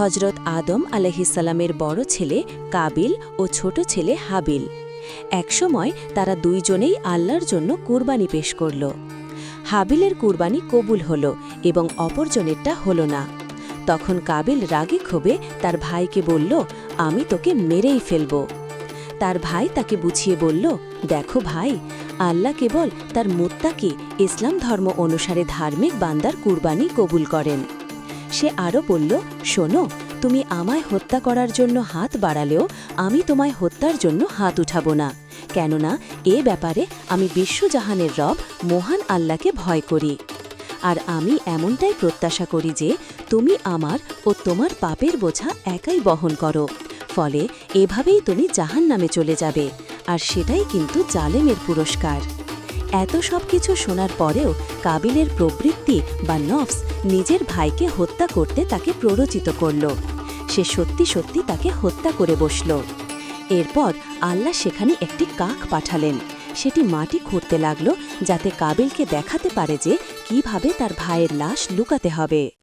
হজরত আদম আলহিসাল্লামের বড় ছেলে কাবিল ও ছোট ছেলে হাবিল। একসময় তারা দুইজনেই আল্লাহর জন্য কুরবানি পেশ করল। হাবিলের কুরবানি কবুল হল এবং অপরজনেরটা হল না। তখন কাবিল রাগে ক্ষোভে তার ভাইকে বলল, আমি তোকে মেরেই ফেলব। তার ভাই তাকে বুঝিয়ে বলল, দেখো ভাই, আল্লাহ কেবল তার মুত্তাকি ইসলাম ধর্ম অনুসারে ধার্মিক বান্দার কুরবানি কবুল করেন। সে আরও বলল, শোনো, তুমি আমায় হত্যা করার জন্য হাত বাড়ালেও আমি তোমায় হত্যার জন্য হাত উঠাবো না। কেননা এ ব্যাপারে আমি বিশ্বজাহানের রব মহান আল্লাহকে ভয় করি। আর আমি এমনটাই প্রত্যাশা করি যে তুমি আমার ও তোমার পাপের বোঝা একাই বহন করো। ফলে এভাবেই তুমি জাহান নামে চলে যাবে। আর সেটাই কিন্তু জালেমের পুরস্কার। এত সব কিছু শোনার পরেও কাবিলের প্রবৃত্তি বা নফস নিজের ভাইকে হত্যা করতে তাকে প্ররোচিত করল। সে সত্যি সত্যি তাকে হত্যা করে বসল। এরপর আল্লাহ সেখানে একটি কাক পাঠালেন। সেটি মাটি খুঁড়তে লাগল যাতে কাবিলকে দেখাতে পারে যে কীভাবে তার ভাইয়ের লাশ লুকাতে হবে।